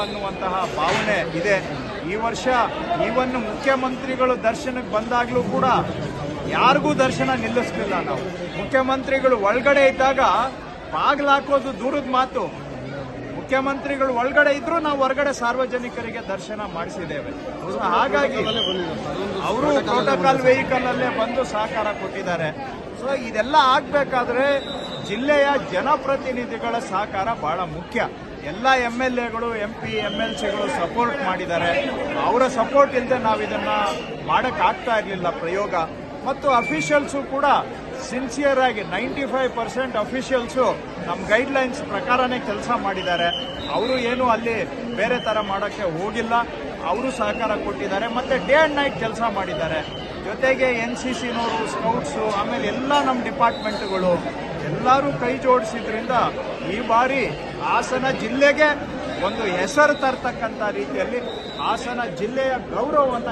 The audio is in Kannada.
ಅನ್ನುವಂತಹ ಭಾವನೆ ಇದೆ. ಈ ವರ್ಷ ಈವನ್ ಮುಖ್ಯಮಂತ್ರಿಗಳು ದರ್ಶನಕ್ಕೆ ಬಂದಾಗಲೂ ಕೂಡ ಯಾರಿಗೂ ದರ್ಶನ ನಿಲ್ಲಿಸಲಿಲ್ಲ ನಾವು. ಮುಖ್ಯಮಂತ್ರಿಗಳು ಒಳಗಡೆ ಇದ್ದಾಗ ಬಾಗಿಲು ಹಾಕೋದು ದೂರದ ಮಾತು. ಮುಖ್ಯಮಂತ್ರಿಗಳು ಒಳಗಡೆ ಇದ್ರೂ ನಾವು ಹೊರಗಡೆ ಸಾರ್ವಜನಿಕರಿಗೆ ದರ್ಶನ ಮಾಡಿಸಿದ್ದೇವೆ. ಹಾಗಾಗಿ ಅವರು ಪ್ರೋಟೋಕಾಲ್ ವೆಹಿಕಲ್ ಅಲ್ಲೇ ಬಂದು ಸಹಕಾರ ಕೊಟ್ಟಿದ್ದಾರೆ. ಸೊ, ಇದೆಲ್ಲ ಆಗ್ಬೇಕಾದ್ರೆ ಜಿಲ್ಲೆಯ ಜನಪ್ರತಿನಿಧಿಗಳ ಸಹಕಾರ ಬಹಳ ಮುಖ್ಯ. ಎಲ್ಲ ಎಂ ಎಲ್ ಎಗಳು, ಎಂ ಪಿ ಎಂ ಎಲ್ ಸಿಗಳು ಸಪೋರ್ಟ್ ಮಾಡಿದ್ದಾರೆ. ಅವರ ಸಪೋರ್ಟ್ ಇಲ್ಲದೆ ನಾವು ಇದನ್ನ ಮಾಡಕ್ ಆಗ್ತಾ ಇರಲಿಲ್ಲ ಪ್ರಯೋಗ. ಮತ್ತು ಅಫಿಷಿಯಲ್ಸು ಕೂಡ ಸಿನ್ಸಿಯರ್ ಆಗಿ ನೈಂಟಿ ಫೈವ್ ಪರ್ಸೆಂಟ್ ಅಫಿಷಿಯಲ್ಸು ನಮ್ಮ ಗೈಡ್ಲೈನ್ಸ್ ಪ್ರಕಾರನೇ ಕೆಲಸ ಮಾಡಿದ್ದಾರೆ. ಅವರು ಏನು ಅಲ್ಲಿ ಬೇರೆ ಥರ ಮಾಡೋಕ್ಕೆ ಹೋಗಿಲ್ಲ. ಅವರು ಸಹಕಾರ ಕೊಟ್ಟಿದ್ದಾರೆ, ಮತ್ತೆ ಡೇ ಆ್ಯಂಡ್ ನೈಟ್ ಕೆಲಸ ಮಾಡಿದ್ದಾರೆ. ಜೊತೆಗೆ ಎನ್ ಸಿ ಸಿನವರು, ಸ್ಕೌಟ್ಸು, ಆಮೇಲೆ ಎಲ್ಲ ನಮ್ಮ ಡಿಪಾರ್ಟ್ಮೆಂಟ್ಗಳು ಎಲ್ಲರೂ ಕೈ ಜೋಡಿಸಿದ್ರಿಂದ ಈ ಬಾರಿ ಹಾಸನ ಜಿಲ್ಲೆಗೆ ಒಂದು ಹೆಸರು ತರ್ತಕ್ಕಂಥ ರೀತಿಯಲ್ಲಿ ಹಾಸನ ಜಿಲ್ಲೆಯ ಗೌರವವನ್ನು